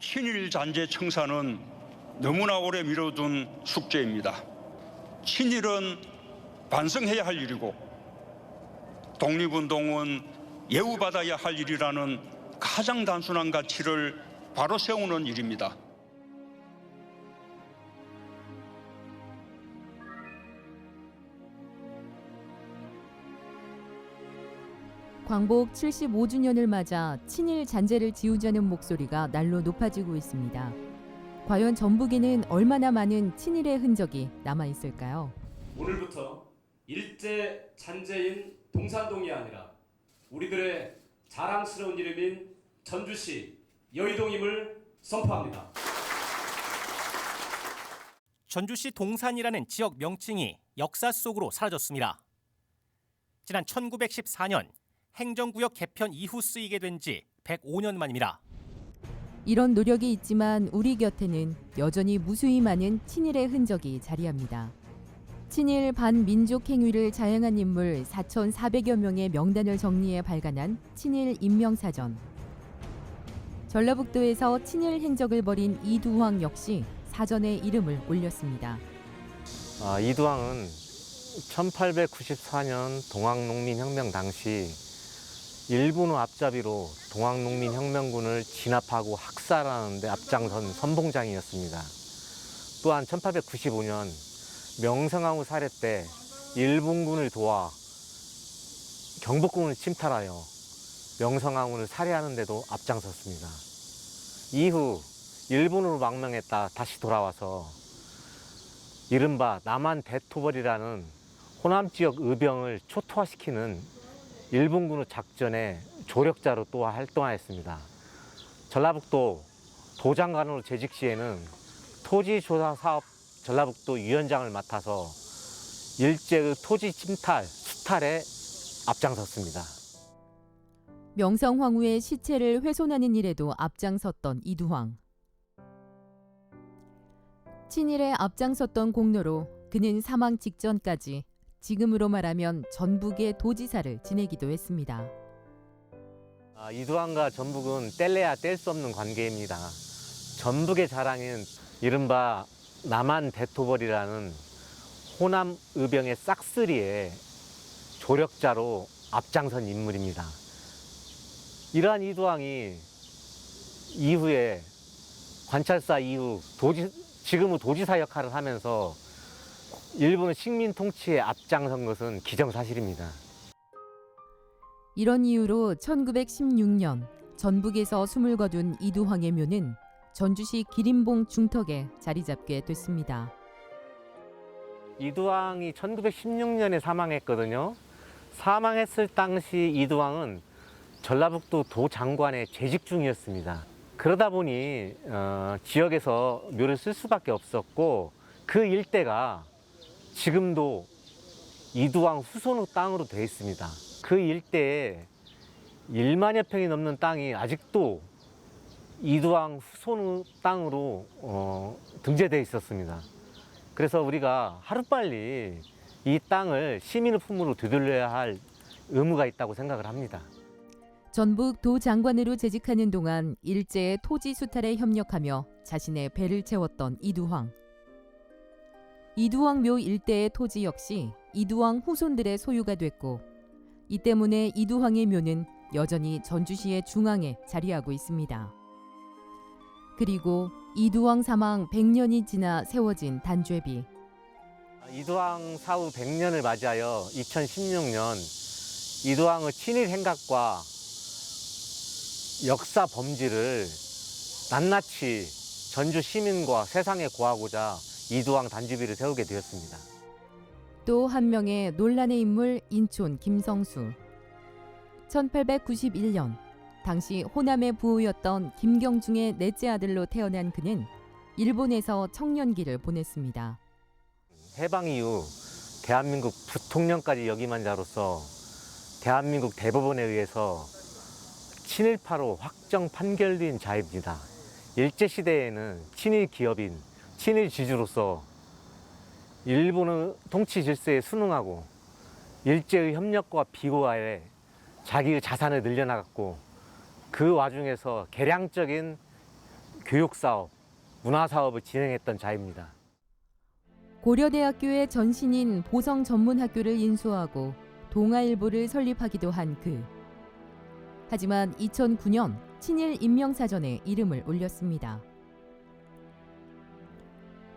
친일 잔재 청산은 너무나 오래 미뤄둔 숙제입니다. 친일은 반성해야 할 일이고 독립운동은 예우받아야 할 일이라는 가장 단순한 가치를 바로 세우는 일입니다. 광복 75주년을 맞아 친일 잔재를 지우자는 목소리가 날로 높아지고 있습니다. 과연 전북에는 얼마나 많은 친일의 흔적이 남아 있을까요? 오늘부터 일제 잔재인 동산동이 아니라 우리들의 자랑스러운 이름인 전주시 여의동임을 선포합니다. 전주시 동산이라는 지역 명칭이 역사 속으로 사라졌습니다. 지난 1914년 행정구역 개편 이후 쓰이게 된 지 105년 만입니다. 이런 노력이 있지만 우리 곁에는 여전히 무수히 많은 친일의 흔적이 자리합니다. 친일 반민족 행위를 자행한 인물 4,400여 명의 명단을 정리해 발간한 친일 인명사전. 전라북도에서 친일 행적을 벌인 이두황 역시 사전에 이름을 올렸습니다. 아, 이두왕은 1894년 동학농민혁명 당시 일본의 앞잡이로 동학농민혁명군을 진압하고 학살하는 데 앞장선 선봉장이었습니다. 또한 1895년 명성황후 사례 때 일본군을 도와 경복궁을 침탈하여 명성황후를 살해하는 데도 앞장섰습니다. 이후 일본으로 망명했다 다시 돌아와서 이른바 남한 대토벌이라는 호남 지역 의병을 초토화시키는 일본군의 작전의 조력자로 또 활동하였습니다. 전라북도 도장관으로 재직 시에는 토지조사 사업 전라북도 위원장을 맡아서 일제의 토지 침탈, 수탈에 앞장섰습니다. 명성황후의 시체를 훼손하는 일에도 앞장섰던 이두황. 친일에 앞장섰던 공로로 그는 사망 직전까지 지금으로 말하면 전북의 도지사를 지내기도 했습니다. 아, 이두환과 전북은 뗄래야 뗄 수 없는 관계입니다. 전북의 자랑인 이른바 남한 대토벌이라는 호남 의병의 싹쓸이의 조력자로 앞장선 인물입니다. 이러한 이두왕이 이후에 관찰사 이후 도지, 지금의 도지사 역할을 하면서 일본의 식민 통치에 앞장선 것은 기정사실입니다. 이런 이유로 1916년 전북에서 숨을 거둔 이두황의 묘는 전주시 기림봉 중턱에 자리 잡게 됐습니다. 이두왕이 1916년에 사망했거든요. 사망했을 당시 이두왕은 전라북도 도장관에 재직 중이었습니다. 그러다 보니 어, 지역에서 묘를 쓸 수밖에 없었고 그 일대가 지금도 이두왕 후손의 땅으로 되어 있습니다. 그 일대에 1만여 평이 넘는 땅이 아직도 이두왕 후손의 땅으로 어, 등재되어 있었습니다. 그래서 우리가 하루빨리 이 땅을 시민의 품으로 되돌려야 할 의무가 있다고 생각을 합니다. 전북 도 장관으로 재직하는 동안 일제의 토지 수탈에 협력하며 자신의 배를 채웠던 이두황. 이두황 묘 일대의 토지 역시 이두황 후손들의 소유가 됐고 이 때문에 이두황의 묘는 여전히 전주시의 중앙에 자리하고 있습니다. 그리고 이두황 사망 100년이 지나 세워진 단죄비. 이두왕 사후 100년을 맞이하여 2016년 이두왕의 친일 행각과 역사 범죄를 낱낱이 전주 시민과 세상에 고하고자 이두왕 단주비를 세우게 되었습니다. 또 한 명의 논란의 인물 인촌 김성수. 1891년 당시 호남의 부호였던 김경중의 넷째 아들로 태어난 그는 일본에서 청년기를 보냈습니다. 해방 이후 대한민국 부통령까지 역임한 자로서 대한민국 대법원에 의해서 친일파로 확정 판결된 자입니다. 일제시대에는 친일 기업인, 친일 지주로서 일본의 통치 질서에 순응하고 일제의 협력과 비호하에 자기의 자산을 늘려나갔고 그 와중에서 개량적인 교육 사업, 문화 사업을 진행했던 자입니다. 고려대학교의 전신인 보성 전문학교를 인수하고 동아일보를 설립하기도 한 그. 하지만 2009년 친일 인명사전에 이름을 올렸습니다.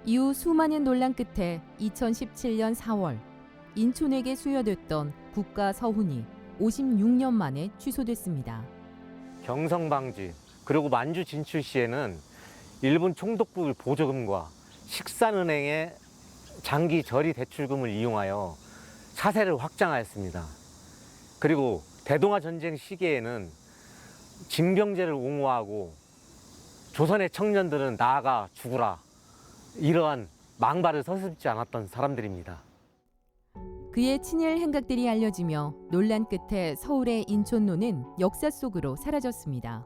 이후 수많은 논란 끝에 2017년 4월 인촌에게 수여됐던 국가 서훈이 56년 만에 취소됐습니다. 경성 방지 그리고 만주 진출 시에는 일본 총독부 보조금과 식산은행의 장기 저리 대출금을 이용하여 사세를 확장하였습니다. 그리고 대동아 전쟁 시기에는 징병제를 옹호하고 조선의 청년들은 나아가 죽으라 이러한 망발을 서슴지 않았던 사람들입니다. 그의 친일 행각들이 알려지며 논란 끝에 서울의 인촌로는 역사 속으로 사라졌습니다.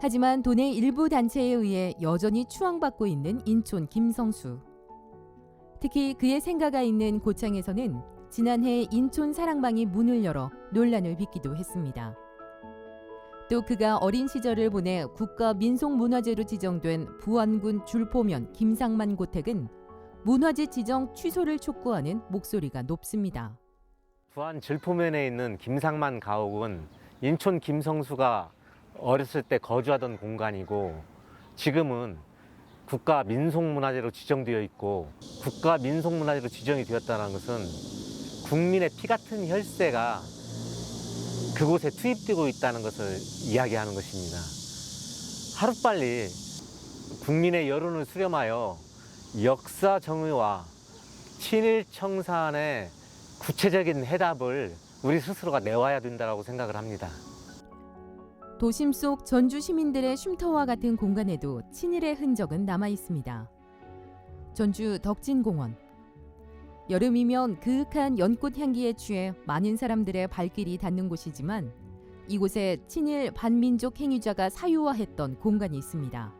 하지만 도내 일부 단체에 의해 여전히 추앙받고 있는 인촌 김성수. 특히 그의 생가가 있는 고창에서는 지난해 인촌 사랑방이 문을 열어 논란을 빚기도 했습니다. 또 그가 어린 시절을 보내 국가 민속 문화재로 지정된 부안군 줄포면 김상만 고택은 문화재 지정 취소를 촉구하는 목소리가 높습니다. 부안 질포면에 있는 김상만 가옥은 인촌 김성수가 어렸을 때 거주하던 공간이고 지금은 국가 민속문화재로 지정되어 있고 국가 민속문화재로 지정이 되었다는 것은 국민의 피 같은 혈세가 그곳에 투입되고 있다는 것을 이야기하는 것입니다. 하루빨리 국민의 여론을 수렴하여 역사 정의와 친일 청산의 구체적인 해답을 우리 스스로가 내와야 된다고 생각을 합니다. 도심 속 전주 시민들의 쉼터와 같은 공간에도 친일의 흔적은 남아 있습니다. 전주 덕진공원. 여름이면 그윽한 연꽃 향기에 취해 많은 사람들의 발길이 닿는 곳이지만 이곳에 친일 반민족 행위자가 사유화했던 공간이 있습니다.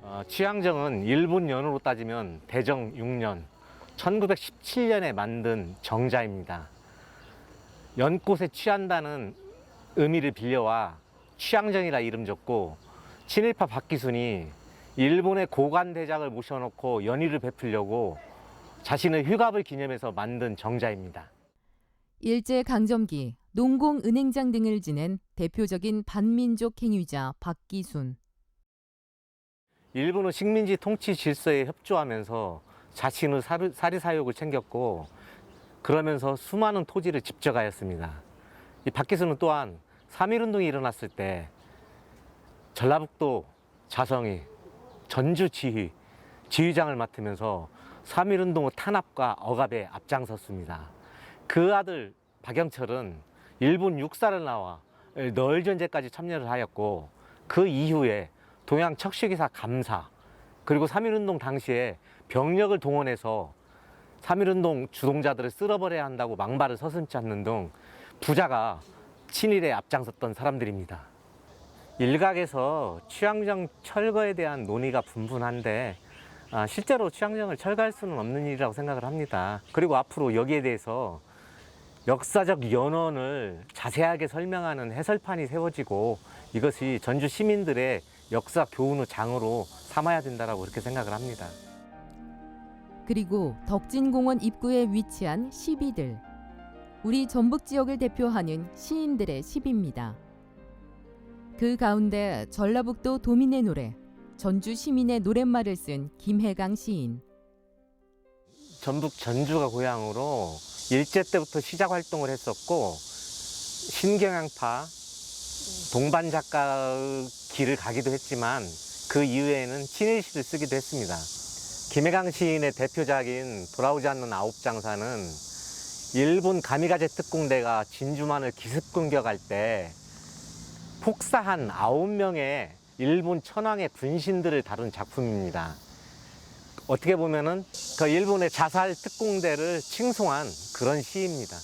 어, 취향정은 일본 연으로 따지면 대정 6년, 1917년에 만든 정자입니다. 연꽃에 취한다는 의미를 빌려와 취향정이라 이름 줬고 친일파 박기순이 일본의 고관 대장을 모셔놓고 연희를 베풀려고 자신의 휴갑을 기념해서 만든 정자입니다. 일제 강점기 농공 은행장 등을 지낸 대표적인 반민족 행위자 박기순. 일본은 식민지 통치 질서에 협조하면서 자신의 사리- 사리사욕을 챙겼고 그러면서 수많은 토지를 집적하였습니다. 이 박기수는 또한 3.1운동이 일어났을 때 전라북도 자성이 전주 지휘, 지휘장을 맡으면서 3.1운동의 탄압과 억압에 앞장섰습니다. 그 아들 박영철은 일본 육사를 나와 널 전제까지 참여를 하였고 그 이후에 동양 척식기사 감사 그리고 3.1운동 당시에 병력을 동원해서 3.1운동 주동자들을 쓸어버려야 한다고 망발을 서슴지 않는 등 부자가 친일에 앞장섰던 사람들입니다. 일각에서 취향정 철거에 대한 논의가 분분한데 아, 실제로 취향정을 철거할 수는 없는 일이라고 생각을 합니다. 그리고 앞으로 여기에 대해서 역사적 연원을 자세하게 설명하는 해설판이 세워지고 이것이 전주 시민들의 역사 교훈의 장으로 삼아야 된다라고 그렇게 생각을 합니다. 그리고 덕진공원 입구에 위치한 시비들. 우리 전북 지역을 대표하는 시인들의 시비입니다. 그 가운데 전라북도 도민의 노래, 전주 시민의 노랫말을 쓴 김해강 시인. 전북 전주가 고향으로 일제 때부터 시작 활동을 했었고 신경향파 동반 작가의 길을 가기도 했지만 그 이후에는 친일시를 쓰기도 했습니다. 김해강 시인의 대표작인 돌아오지 않는 아홉 장사는 일본 가미가제 특공대가 진주만을 기습 공격할 때 폭사한 아홉 명의 일본 천황의 군신들을 다룬 작품입니다. 어떻게 보면은 그 일본의 자살 특공대를 칭송한 그런 시입니다.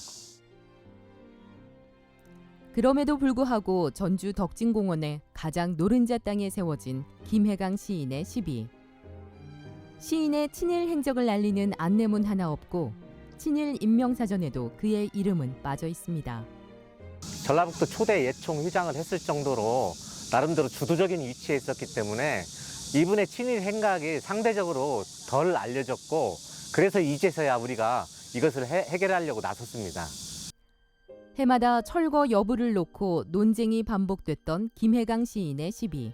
그럼에도 불구하고 전주 덕진공원의 가장 노른자 땅에 세워진 김해강 시인의 시비. 시인의 친일 행적을 알리는 안내문 하나 없고 친일 인명사전에도 그의 이름은 빠져 있습니다. 전라북도 초대 예총 회장을 했을 정도로 나름대로 주도적인 위치에 있었기 때문에 이분의 친일 행각이 상대적으로 덜 알려졌고 그래서 이제서야 우리가 이것을 해, 해결하려고 나섰습니다. 해마다 철거 여부를 놓고 논쟁이 반복됐던 김해강 시인의 시비.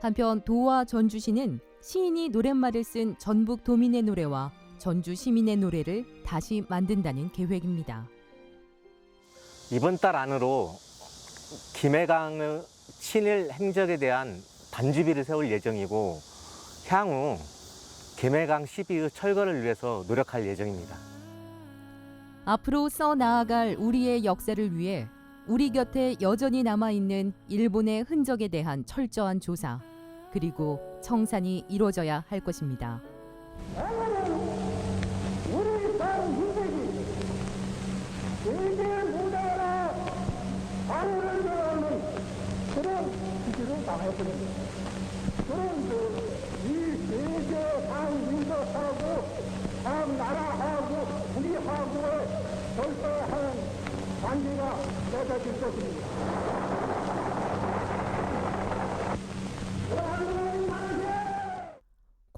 한편 도와 전주시는 시인이 노랫말을 쓴 전북 도민의 노래와 전주 시민의 노래를 다시 만든다는 계획입니다. 이번 달 안으로 김해강의 친일 행적에 대한 반주비를 세울 예정이고 향후 김해강 시비의 철거를 위해서 노력할 예정입니다. 앞으로 써 나아갈 우리의 역사를 위해 우리 곁에 여전히 남아 있는 일본의 흔적에 대한 철저한 조사 그리고 청산이 이루어져야 할 것입니다.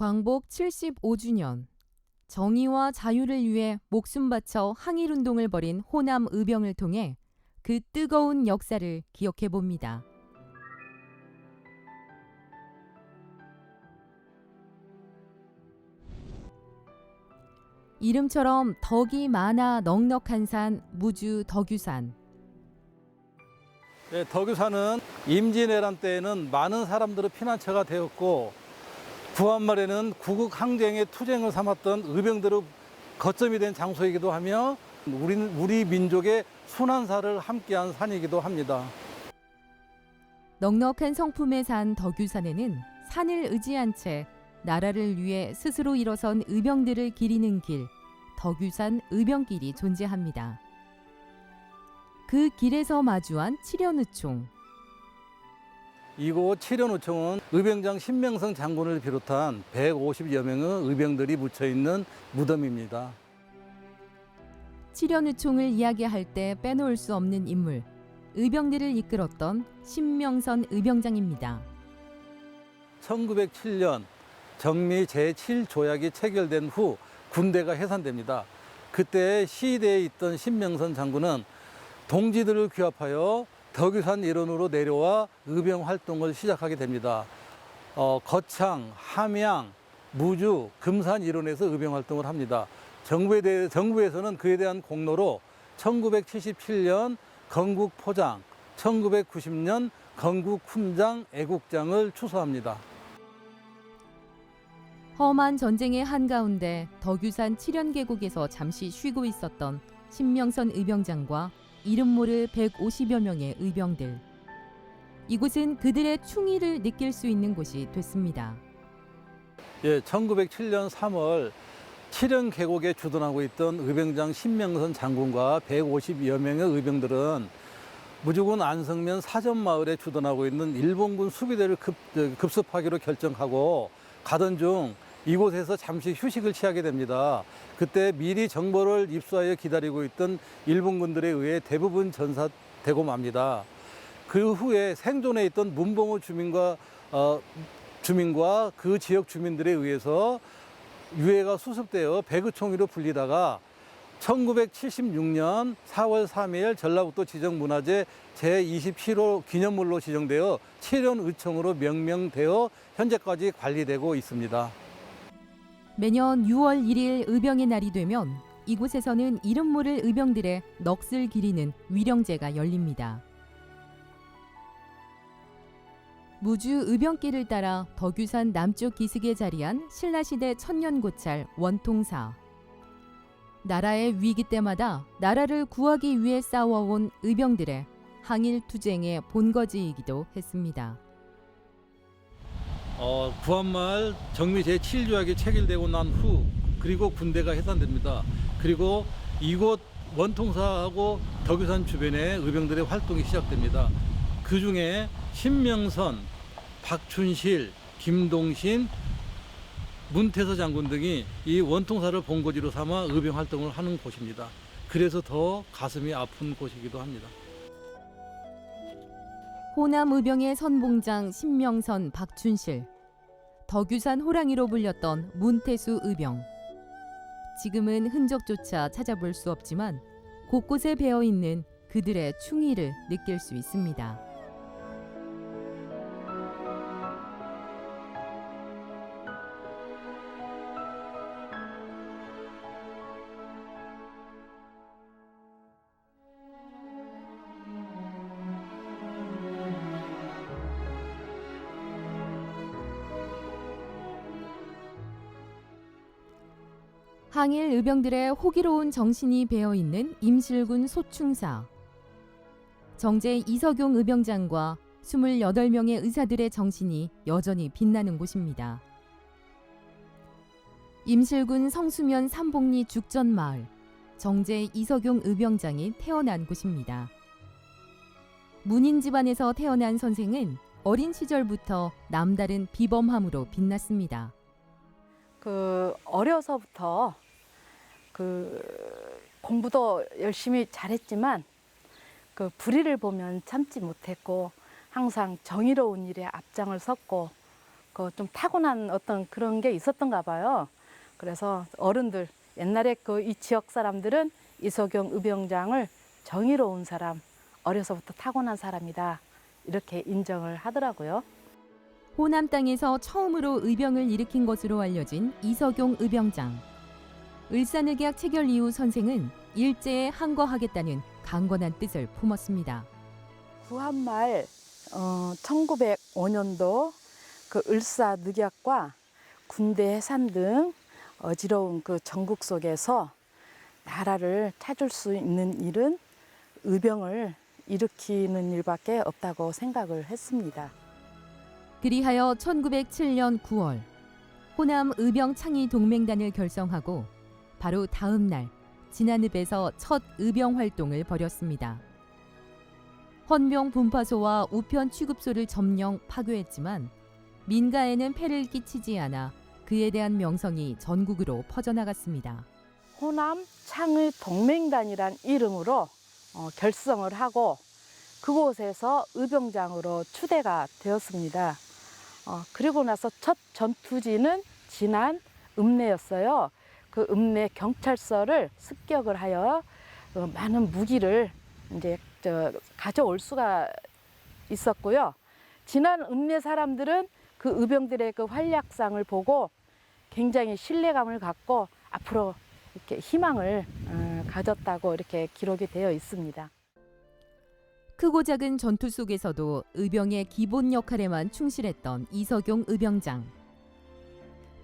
광복 75주년 정의와 자유를 위해 목숨 바쳐 항일 운동을 벌인 호남 의병을 통해 그 뜨거운 역사를 기억해 봅니다. 이름처럼 덕이 많아 넉넉한 산 무주 덕유산. 예, 덕유산은 임진왜란 때에는 많은 사람들의 피난처가 되었고 구한 말에는 구국 항쟁의 투쟁을 삼았던 의병들의 거점이 된 장소이기도 하며 우리, 우리 민족의 순환사를 함께한 산이기도 합니다. 넉넉한 성품의 산 덕유산에는 산을 의지한 채 나라를 위해 스스로 일어선 의병들을 기리는 길, 덕유산 의병길이 존재합니다. 그 길에서 마주한 칠연의총, 이곳 칠연우청은 의병장 신명성 장군을 비롯한 150여 명의 의병들이 묻혀 있는 무덤입니다. 칠연의총을 이야기할 때 빼놓을 수 없는 인물, 의병들을 이끌었던 신명선 의병장입니다. 1907년 정미 제7조약이 체결된 후 군대가 해산됩니다. 그때 시대에 있던 신명선 장군은 동지들을 규합하여 덕유산 일원으로 내려와 의병 활동을 시작하게 됩니다. 어, 거창, 함양, 무주, 금산 일원에서 의병 활동을 합니다. 정부에 대해, 정부에서는 그에 대한 공로로 1977년 건국 포장, 1990년 건국 훈장 애국장을 추서합니다. 험한 전쟁의 한가운데 덕유산 칠연계곡에서 잠시 쉬고 있었던 신명선 의병장과 이름 모를 150여 명의 의병들. 이곳은 그들의 충의를 느낄 수 있는 곳이 됐습니다. 예, 1907년 3월 칠연 계곡에 주둔하고 있던 의병장 신명선 장군과 150여 명의 의병들은 무주군 안성면 사전마을에 주둔하고 있는 일본군 수비대를 급, 급습하기로 결정하고 가던 중 이곳에서 잠시 휴식을 취하게 됩니다. 그때 미리 정보를 입수하여 기다리고 있던 일본군들에 의해 대부분 전사되고 맙니다. 그 후에 생존해 있던 문봉호 주민과 어, 주민과 그 지역 주민들에 의해서 유해가 수습되어 배구총이로 불리다가 1976년 4월 3일 전라북도 지정문화재 제27호 기념물로 지정되어 칠연의총으로 명명되어 현재까지 관리되고 있습니다. 매년 6월 1일 의병의 날이 되면 이곳에서는 이름 모를 의병들의 넋을 기리는 위령제가 열립니다. 무주 의병길을 따라 덕유산 남쪽 기슭에 자리한 신라시대 천년고찰 원통사. 나라의 위기 때마다 나라를 구하기 위해 싸워온 의병들의 항일 투쟁의 본거지이기도 했습니다. 어, 구한말 정미 제7조약이 체결되고 난 후 그리고 군대가 해산됩니다. 그리고 이곳 원통사하고 덕유산 주변에 의병들의 활동이 시작됩니다. 그 중에 신명선, 박춘실, 김동신, 문태서 장군 등이 이 원통사를 본거지로 삼아 의병 활동을 하는 곳입니다. 그래서 더 가슴이 아픈 곳이기도 합니다. 호남 의병의 선봉장 신명선 박춘실, 덕유산 호랑이로 불렸던 문태수 의병. 지금은 흔적조차 찾아볼 수 없지만 곳곳에 배어 있는 그들의 충의를 느낄 수 있습니다. 항일 의병들의 호기로운 정신이 배어 있는 임실군 소충사. 정제 이석용 의병장과 28명의 의사들의 정신이 여전히 빛나는 곳입니다. 임실군 성수면 삼복리 죽전 마을 정제 이석용 의병장이 태어난 곳입니다. 문인 집안에서 태어난 선생은 어린 시절부터 남다른 비범함으로 빛났습니다. 그 어려서부터 그 공부도 열심히 잘했지만 그 불의를 보면 참지 못했고 항상 정의로운 일에 앞장을 섰고 그 좀 타고난 어떤 그런 게 있었던가 봐요. 그래서 어른들 옛날에 그 이 지역 사람들은 이석영 의병장을 정의로운 사람, 어려서부터 타고난 사람이다 이렇게 인정을 하더라고요. 호남 땅에서 처음으로 의병을 일으킨 것으로 알려진 이석용 의병장. 을사늑약 체결 이후 선생은 일제에 항거하겠다는 강건한 뜻을 품었습니다. 구한말 어, 1905년도 그 을사 늑약과 군대 해산 등 어지러운 그 전국 속에서 나라를 찾을 수 있는 일은 의병을 일으키는 일밖에 없다고 생각을 했습니다. 그리하여 1907년 9월 호남 의병 창의 동맹단을 결성하고 바로 다음 날 진안읍에서 첫 의병 활동을 벌였습니다. 헌병 분파소와 우편 취급소를 점령 파괴했지만 민가에는 폐를 끼치지 않아 그에 대한 명성이 전국으로 퍼져나갔습니다. 호남 창의 동맹단이란 이름으로 어, 결성을 하고 그곳에서 의병장으로 추대가 되었습니다. 어, 그리고 나서 첫 전투지는 진안 읍내였어요. 그 읍내 경찰서를 습격을 하여 어, 많은 무기를 이제 저 가져올 수가 있었고요. 진안 읍내 사람들은 그 의병들의 그 활약상을 보고 굉장히 신뢰감을 갖고 앞으로 이렇게 희망을 어, 가졌다고 이렇게 기록이 되어 있습니다. 크고 작은 전투 속에서도 의병의 기본 역할에만 충실했던 이석용 의병장.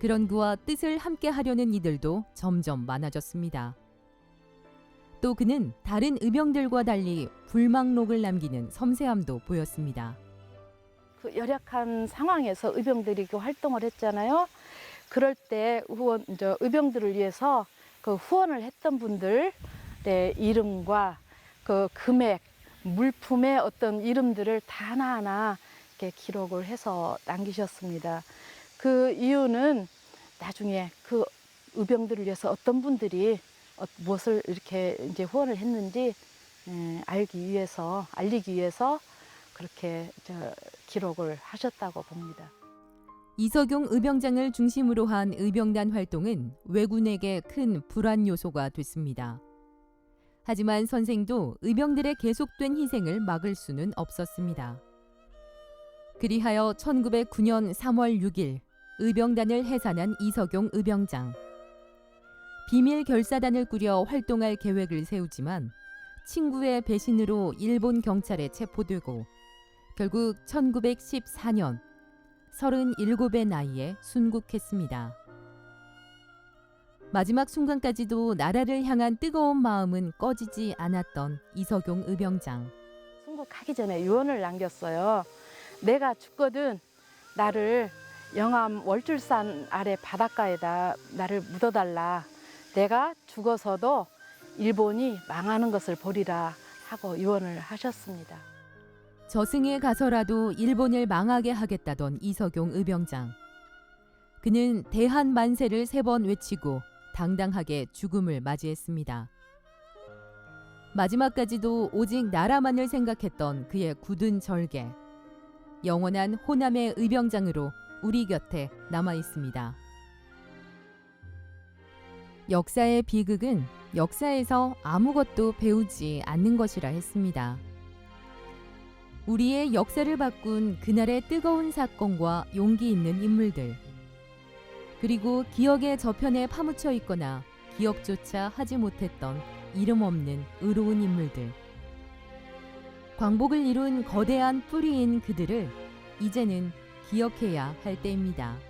그런 그와 뜻을 함께 하려는 이들도 점점 많아졌습니다. 또 그는 다른 의병들과 달리 불망록을 남기는 섬세함도 보였습니다. 그 열악한 상황에서 의병들이 그 활동을 했잖아요. 그럴 때 후원, 저 의병들을 위해서 그 후원을 했던 분들의 이름과 그 금액, 물품의 어떤 이름들을 다 하나하나 이렇게 기록을 해서 남기셨습니다. 그 이유는 나중에 그 의병들을 위해서 어떤 분들이 어- 무엇을 이렇게 이제 후원을 했는지 에, 알기 위해서 알리기 위해서 그렇게 저 기록을 하셨다고 봅니다. 이석용 의병장을 중심으로 한 의병단 활동은 왜군에게 큰 불안 요소가 됐습니다. 하지만 선생도 의병들의 계속된 희생을 막을 수는 없었습니다. 그리하여 1909년 3월 6일 의병단을 해산한 이석용 의병장. 비밀 결사단을 꾸려 활동할 계획을 세우지만 친구의 배신으로 일본 경찰에 체포되고 결국 1914년 37의 나이에 순국했습니다. 마지막 순간까지도 나라를 향한 뜨거운 마음은 꺼지지 않았던 이석용 의병장. 순국하기 전에 유언을 남겼어요. 내가 죽거든 나를 영암 월줄산 아래 바닷가에다 나를 묻어달라. 내가 죽어서도 일본이 망하는 것을 보리라 하고 유언을 하셨습니다. 저승에 가서라도 일본을 망하게 하겠다던 이석용 의병장. 그는 대한 만세를 세 번 외치고 당당하게 죽음을 맞이했습니다. 마지막까지도 오직 나라만을 생각했던 그의 굳은 절개. 영원한 호남의 의병장으로 우리 곁에 남아 있습니다. 역사의 비극은 역사에서 아무것도 배우지 않는 것이라 했습니다. 우리의 역사를 바꾼 그날의 뜨거운 사건과 용기 있는 인물들, 그리고 기억의 저편에 파묻혀 있거나 기억조차 하지 못했던 이름 없는 의로운 인물들. 광복을 이룬 거대한 뿌리인 그들을 이제는 기억해야 할 때입니다.